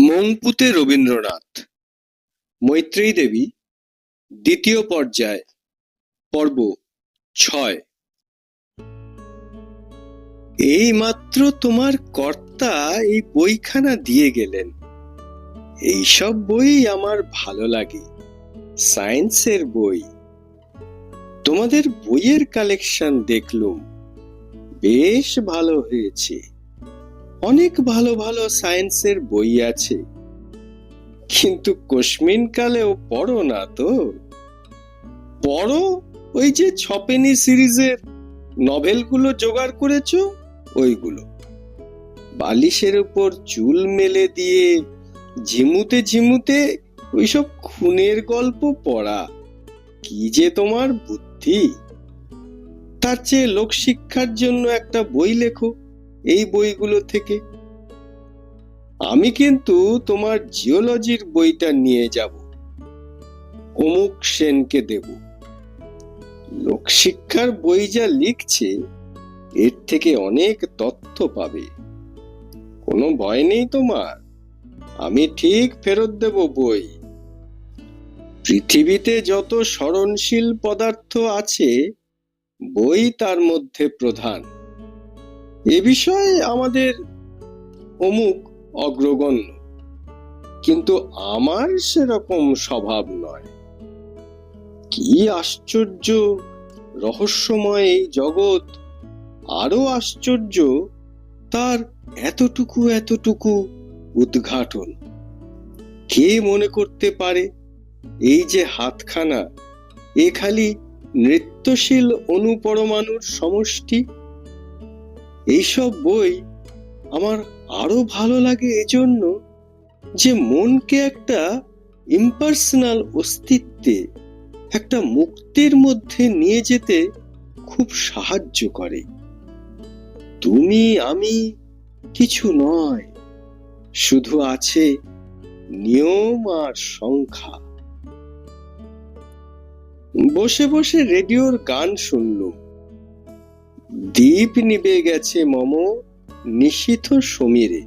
মংপুতে রবীন্দ্রনাথ। মৈত্রেয়ী দেবী, দ্বিতীয় পর্যায়, পর্ব ছয়। এইমাত্র তোমার কর্তা এই বইখানা দিয়ে গেলেন। এইসব বই আমার ভালো লাগে, সায়েন্সের বই। তোমাদের বইয়ের কালেকশন দেখলুম, বেশ ভালো হয়েছে। অনেক ভালো ভালো সায়েন্সের বই আছে। কিন্তু কোশ্মিন কালেও পড়ো না তো। পড়ো ওই যে ছপেনি সিরিজের নভেলগুলো জোগাড় করেছ? ওইগুলো। বালিশের উপর চুল মেলে দিয়ে ঝিমুতে ঝিমুতে ওইসব খুনের গল্প পড়া। কি যে তোমার বুদ্ধি। তার চেয়ে লোকশিক্ষার জন্য একটা বই লেখো। এই বইগুলো থেকে। আমি কিন্তু তোমার জিওলজির বইটা নিয়ে যাব। অমুক সেনকে দেব। লোকশিক্ষার বই যা লিখছে, এর থেকে অনেক তথ্য পাবে। কোনো ভয় নেই তোমার। আমি ঠিক ফেরত দেব বই। পৃথিবীতে যত স্মরণশীল পদার্থ আছে, বই তার মধ্যে প্রধান। এ বিষয়ে আমাদের অমুক অগ্রগণ্য। কিন্তু আমার সেরকম স্বভাব নয়। কি আশ্চর্য! রহস্যময় এই জগৎ। আরও আশ্চর্য, তার এতটুকু এতটুকু উদ্ঘাটন। কে মনে করতে পারে, এই যে হাতখানা, এ খালি নৃত্যশীল অনুপরমাণুর সমষ্টি? এইসব বই আমার আরও ভালো লাগে এজন্য যে মনকে একটা ইম্পার্সোনাল অস্তিত্বে, একটা মুক্তির মধ্যে নিয়ে যেতে খুব সাহায্য করে। তুমি, আমি কিছু নয়, শুধু আছে নিয়ম আর সংখ্যা। বসে বসে রেডিওর গান শুনলুম। দ্বীপ নিবে গেছে মম নিশীথ সমীরে।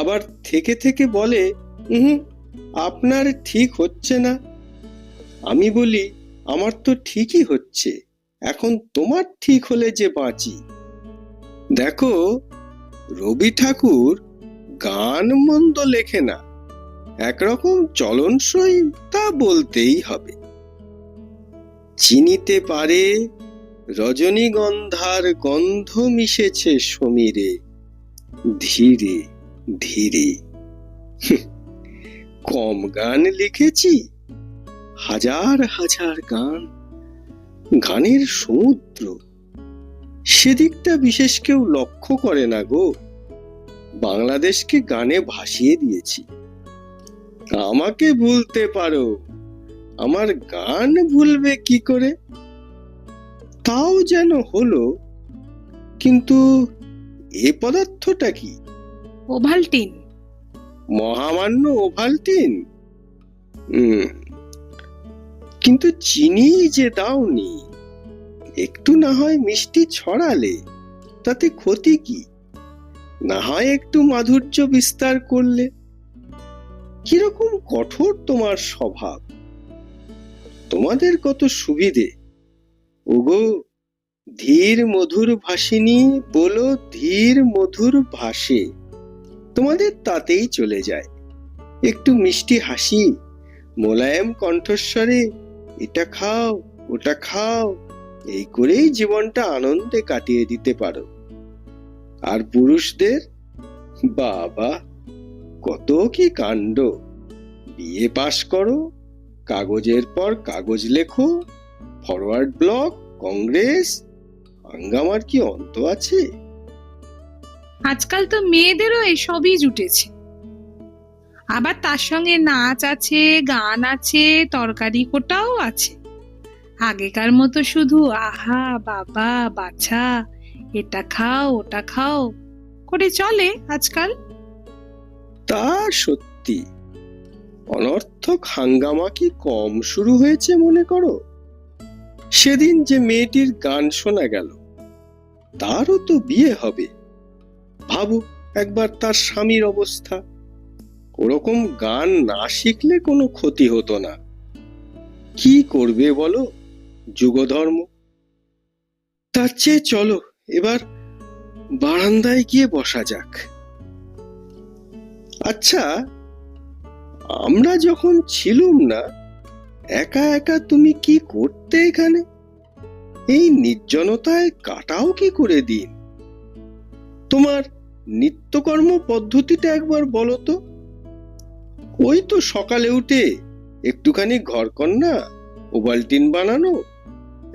আবার থেকে থেকে বলে হুম আপনার ঠিক হচ্ছে না। আমি বলি, আমার তো ঠিকই হচ্ছে। এখন তোমার ঠিক হলে যে বাঁচি। দেখো, রবি ঠাকুর গান মন্দ লেখে না। একরকম চলনসই তা বলতেই হবে। চিনিতে পারে রজনীগন্ধার গন্ধ মিশেছে সমীরে। ধীরে ধীরে। কম গান লিখেছি, হাজার হাজার গান। গানের সমুদ্র, সেদিকটা বিশেষ কেউ লক্ষ্য করে না গো। বাংলাদেশকে গানে ভাসিয়ে দিয়েছি। আমাকে ভুলতে পারো, আমার গান ভুলবে কি করে? তাও যেন হলো কিন্তু এ পদার্থটা কি? ওভালটিন। মহামান্য ওভালটিন? কিন্তু চিনি যে দাওনি একটু না হয় মিষ্টি ছড়ালে তাতে ক্ষতি কি? না হয় একটু মাধুর্য বিস্তার করলে? কীরকম কঠোর তোমার স্বভাব? তোমাদের কত সুবিধে? ওগো ধীর মধুর ভাসিনী বলো ধীর মধুর ভাসে। তোমাদের তাতেই চলে যায়। একটু মিষ্টি হাসি, মোলায়েম কণ্ঠস্বরে, এটা খাও, ওটা খাও। এই করেই জীবনটা আনন্দে কাটিয়ে দিতে পারো। আর পুরুষদের, বাবা, কত কি কাণ্ড। বিয়ে পাশ করো, কাগজের পর কাগজ লেখো ফরওয়ার্ড ব্লক কংগ্রেস হাঙ্গামার কি অন্ত আছে? আজকাল তো মেয়েদেরও এসবই জুটেছে। আবার তার সঙ্গে নাচ আছে গান আছে তরকারি কোটাও আছে। আগেকার মতো শুধু আহা বাবা বাছা এটা খাও ওটা খাও করে চলে আজকাল। তা সত্যি। অনর্থক হাঙ্গামা কি কম শুরু হয়েছে মনে করো? সেদিন যে মেয়েটির গান শোনা গেল, তারও তো বিয়ে হবে। ভাবো একবার তার স্বামীর অবস্থা। ওরকম গান না শিখলে কোনো ক্ষতি হতো না। কি করবে বলো, যুগধর্ম? তার চেয়ে চলো, এবার বারান্দায় গিয়ে বসা যাক। আচ্ছা আমরা যখন ছিলুম না একা একা তুমি কি করতে এখানে? এই নির্জনতায় কাটাও কি করে দিন? তোমার নিত্যকর্ম পদ্ধতিটা একবার বলো তো। ওই তো সকালে উঠে একটুখানি ঘরকন্না ওভালটিন বানানো,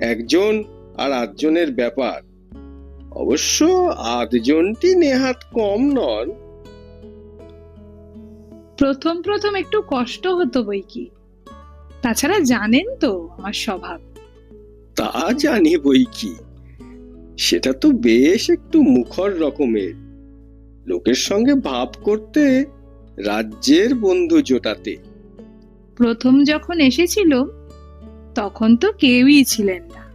একজন আর আটজনের ব্যাপার। অবশ্য আটজনটি নেহাত কম নন। প্রথম প্রথম একটু কষ্ট হতো বই কি তাছাড়া জানেন তো আমার স্বভাব। তা জানি বই কি। সেটা তো বেশ একটু মুখর রকমের। লোকের সঙ্গে ভাব করতে রাজ্যের বন্ধু জোটাতে। প্রথম যখন এসেছিল তখন তো কেউই ছিলেন না।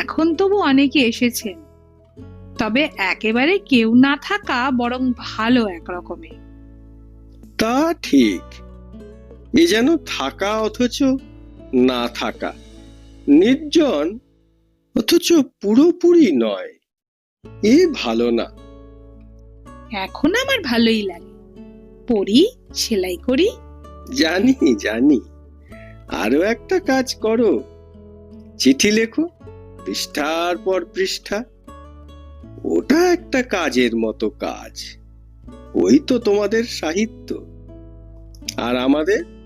এখন তবু অনেকে এসেছেন। তবে একেবারে কেউ না থাকা বরং ভালো একরকমে তা ঠিক। এ যেন থাকা অথচ না থাকা। নির্জন অথচ পুরোপুরি নয় এ ভালো না। এখন আমার ভালোই লাগে। পড়ি সেলাই করি। জানি জানি। আরও একটা কাজ করো। চিঠি লেখো পৃষ্ঠার পর পৃষ্ঠা। ওটা একটা কাজের মতো কাজ। ওই তো তোমাদের সাহিত্য। আর আমাদের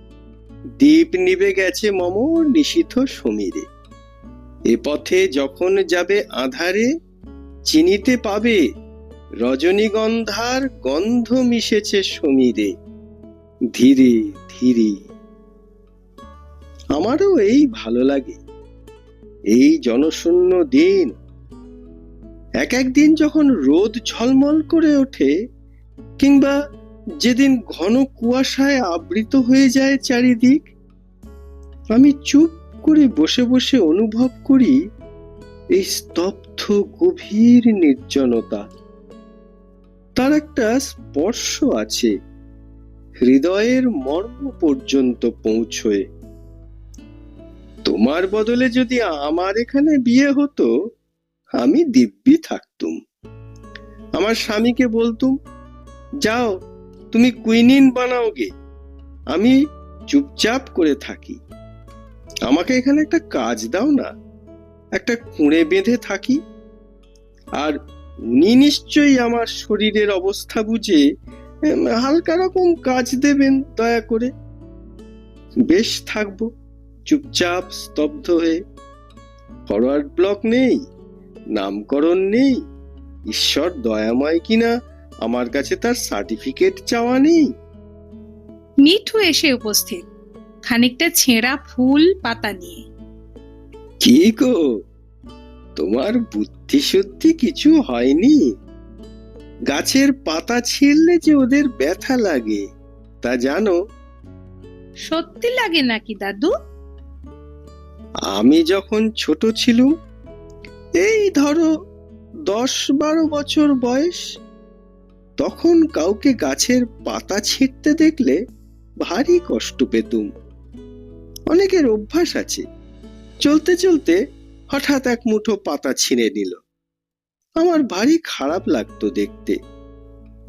দ্বীপ নিবে গেছে মম নিশীথ সমীরে। এ পথে যখন যাবে আধারে, চিনিতে পাবে রজনীগন্ধার গন্ধ মিশেছে সমীরে। ধীরে ধীরে। আমারও এই ভালো লাগে। এই জনশূন্য দিন। এক এক দিন যখন রোদ ঝলমল করে ওঠে, কিংবা যেদিন ঘন কুয়াশায় আবৃত হয়ে যায় চারিদিক, আমি চুপ করে বসে বসে অনুভব করি এই স্তব্ধ, গভীর নির্জনতা। তার একটা স্পর্শ আছে, হৃদয়ের মর্ম পর্যন্ত পৌঁছয়। তোমার বদলে যদি আমার এখানে বিয়ে হতো, আমি দিব্যি থাকতুম। আমার স্বামীকে বলতুম, যাও তুমি কুইনিন বানাও গে। আমি চুপচাপ করে থাকি। আমাকে এখানে একটা কাজ দাও না। একটা কুঁড়ে বেঁধে থাকি। আর উনি নিশ্চয়ই আমার শরীরের অবস্থা বুঝে হালকা রকম কাজ দেবেন দয়া করে। বেশ থাকব, চুপচাপ স্তব্ধ হয়ে। ফরওয়ার্ড ব্লক নেই, নামকরণ নেই, ঈশ্বর দয়াময় কিনা আমার কাছে তার সার্টিফিকেট চাওয়া নেই। মিঠু এসে উপস্থিত। খানিকটা ছেঁড়া ফুল পাতা নিয়ে। কি গো? তোমার বুদ্ধি সত্যি কিছু হয়নি? গাছের পাতা ছিঁড়লে যে ওদের ব্যথা লাগে তা জানো? সত্যি লাগে নাকি দাদু? আমি যখন ছোট ছিলুম এই ধরো দশ বারো বছর বয়স তখন কাউকে গাছের পাতা ছিঁড়তে দেখলে ভারী কষ্ট পেতুম। অনেকের অভ্যাস আছে। চলতে চলতে হঠাৎ এক মুঠো পাতা ছিঁড়ে নিল। আমার ভারী খারাপ লাগতো দেখতে।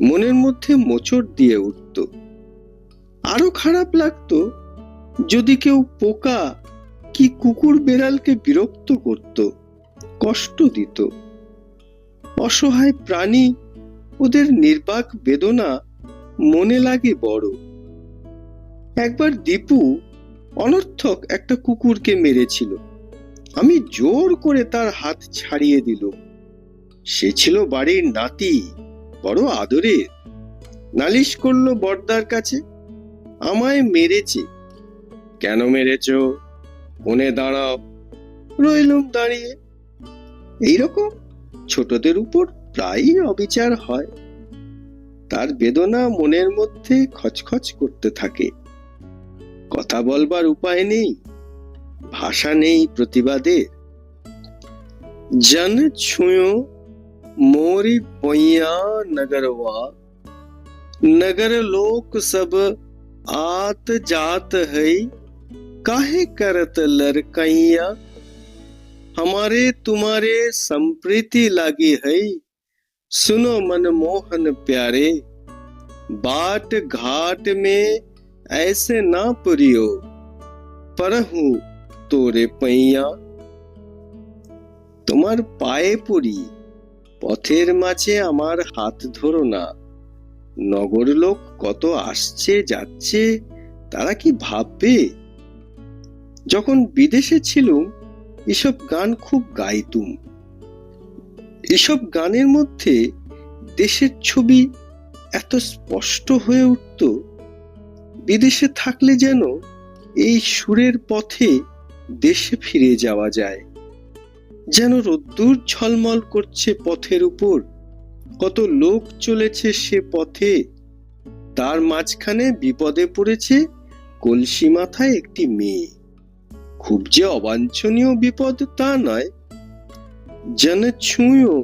মনের মধ্যে মোচড় দিয়ে উঠত। আরও খারাপ লাগতো যদি কেউ পোকা কি কুকুর বেড়ালকে বিরক্ত করত, কষ্ট দিত। অসহায় প্রাণী ওদের নির্বাক বেদনা মনে লাগে বড়। একবার দীপু অনর্থক একটা কুকুরকে মেরেছিল। আমি জোর করে তার হাত ছাড়িয়ে দিল। সে ছিল বাড়ির নাতি, বড় আদরের। নালিশ করল বর্দার কাছে, আমায় মেরেছে। কেন মেরেছ? কোণে দাঁড়াও। রইলুম দাঁড়িয়ে। এইরকম? ছোটদের উপর প্রায়ই অবিচার হয়। তার বেদনা মনের মধ্যে খচখচ করতে থাকে। কথা বলবার উপায় নেই, ভাষা নেই প্রতিবাদের জন ছুঁয়ো মোরি পইয়া নগরওয়া, নগর লোক সব আত জাত হই, কাহে করত লড়কাইয়া। हमारे तुम्हारे संप्रीति लागी है सुनो मनमोहन प्यारे बाट घाट में ऐसे ना पुरियो परहू তোরে পাইয়া তোমার পায়ে পড়ি পথের মাঝে আমার হাত ধরো না নগর লোক কত আসছে যাচ্ছে তারা কি ভাববে যখন বিদেশে ছিলুম এসব গান খুব গাইতুম এসব গানের মধ্যে দেশের ছবি এত স্পষ্ট হয়ে উঠত, বিদেশে থাকলে যেন এই সুরের পথে দেশে ফিরে যাওয়া যায়। যেন রোদ্দুর ঝলমল করছে পথের উপর, কত লোক চলেছে সে পথে। তার মাঝখানে বিপদে পড়েছে কলসি মাথায় একটি মেয়ে। খুব যে অবাঞ্ছনীয় বিপদ তা নয় যেন ছুঁয়ো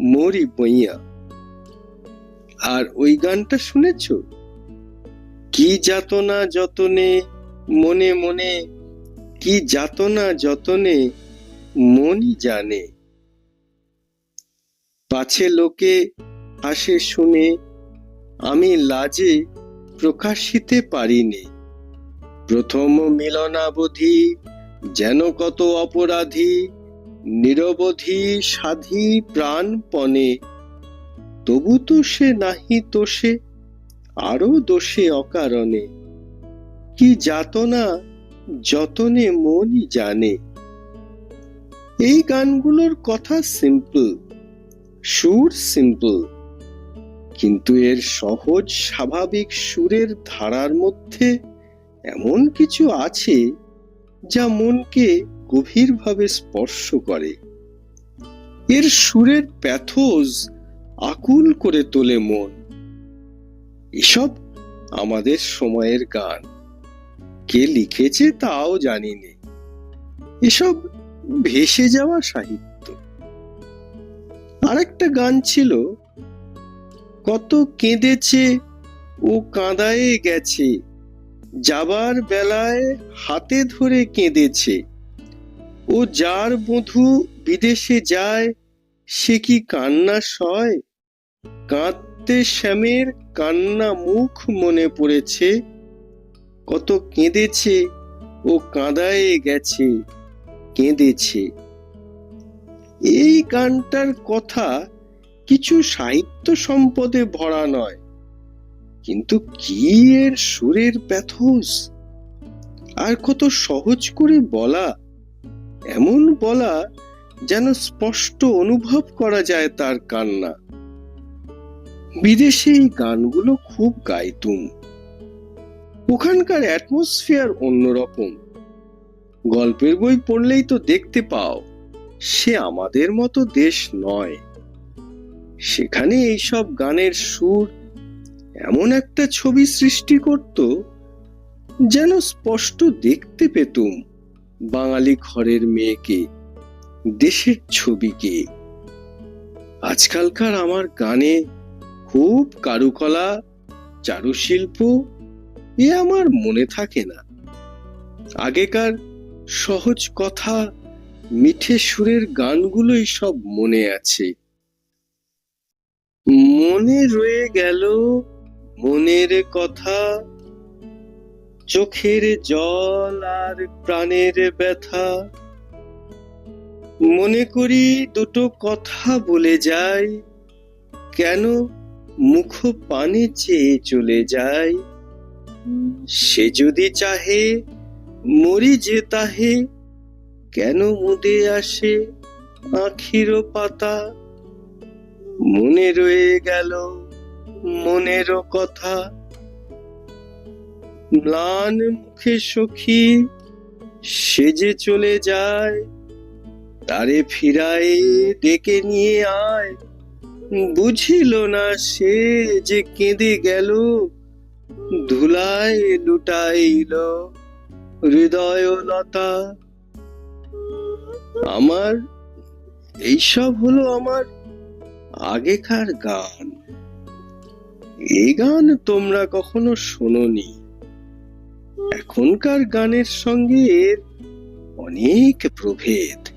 মরি বইয়া আর ওই গানটা শুনেছ কি যাতনা যতনে মনে মনে কি যাতনা যতনে মনই জানে পাছে লোকে হাসে শুনে আমি লাজে প্রকাশিতে পারিনি। প্রথম মিলনাবধি, যেন কত অপরাধী নিরবধি সাধি প্রাণপণে। তবু তো সে নাহি তোষে, আরও দোষে অকারণে। কি যাতনা, যতনে মনই জানে। এই গানগুলোর কথা সিম্পল সুর সিম্পল কিন্তু এর সহজ, স্বাভাবিক সুরের ধারার মধ্যে এমন কিছু আছে, যা মনকে গভীরভাবে স্পর্শ করে। এর সুরের প্যাথোজ আকুল করে তোলে মন। এসব আমাদের সময়ের গান। কে লিখেছে তাও জানি নে এসব ভেসে যাওয়া সাহিত্য। আরেকটা গান ছিল, কত কেঁদেছে, ও কাঁদায়ে গেছে, যাবার বেলায় হাতে ধরে কেঁদেছে। ও যার বধূ বিদেশে যায়, সে কি কান্না সয়? কাঁদতে শ্যামের কান্না মুখ মনে পড়েছে, কত কেঁদেছে ও কাঁদায় গেছে, কেঁদেছে। এই গানটার কথা কিছু সাহিত্য সম্পদে ভরা নয়, কিন্তু কি এর সুরের প্যাথোস? আর কত সহজ করে বলা এমন বলা যেন স্পষ্ট অনুভব করা যায় তার কান্না। বিদেশে এই গানগুলো খুব গাইতুম। ওখানকার অ্যাটমসফিয়ার অন্যরকম। গল্পের বই পড়লেই তো দেখতে পাও, সে আমাদের মতো দেশ নয়। সেখানে এইসব গানের সুর এমন একটা ছবি সৃষ্টি করত যেন স্পষ্ট দেখতে পেতুম। বাঙালি ঘরের মেয়েকে, দেশের ছবিকে। আজকালকার আমার গানে খুব কারুকলা, চারুশিল্প, এ আমার মনে থাকে না। আগেকার সহজ কথা, মিঠে সুরের গানগুলোই সব মনে আছে। মনে রয়ে গেল মনের কথা। চোখের জল আর প্রাণের ব্যথা। মনে করি দুটো কথা বলে যাই, কেন মুখ পানে চেয়ে চলে যায় সে যদি চাহে মরি যে তাহে কেন মুদে আসে আখির পাতা? মনে রয়ে গেল মনেরও কথা। ম্লান মুখে সখী, সে যে চলে যায়, তারে ফিরায়, ডেকে নিয়ে আয়। বুঝিল না সে যে কেঁদে গেল, ধুলায় লুটাইল হৃদয় লতা আমার, এইসব হলো আমার আগেকার গান। এই গান তোমরা কখনো শোনোনি। এখনকার গানের সঙ্গে অনেক প্রভেদ।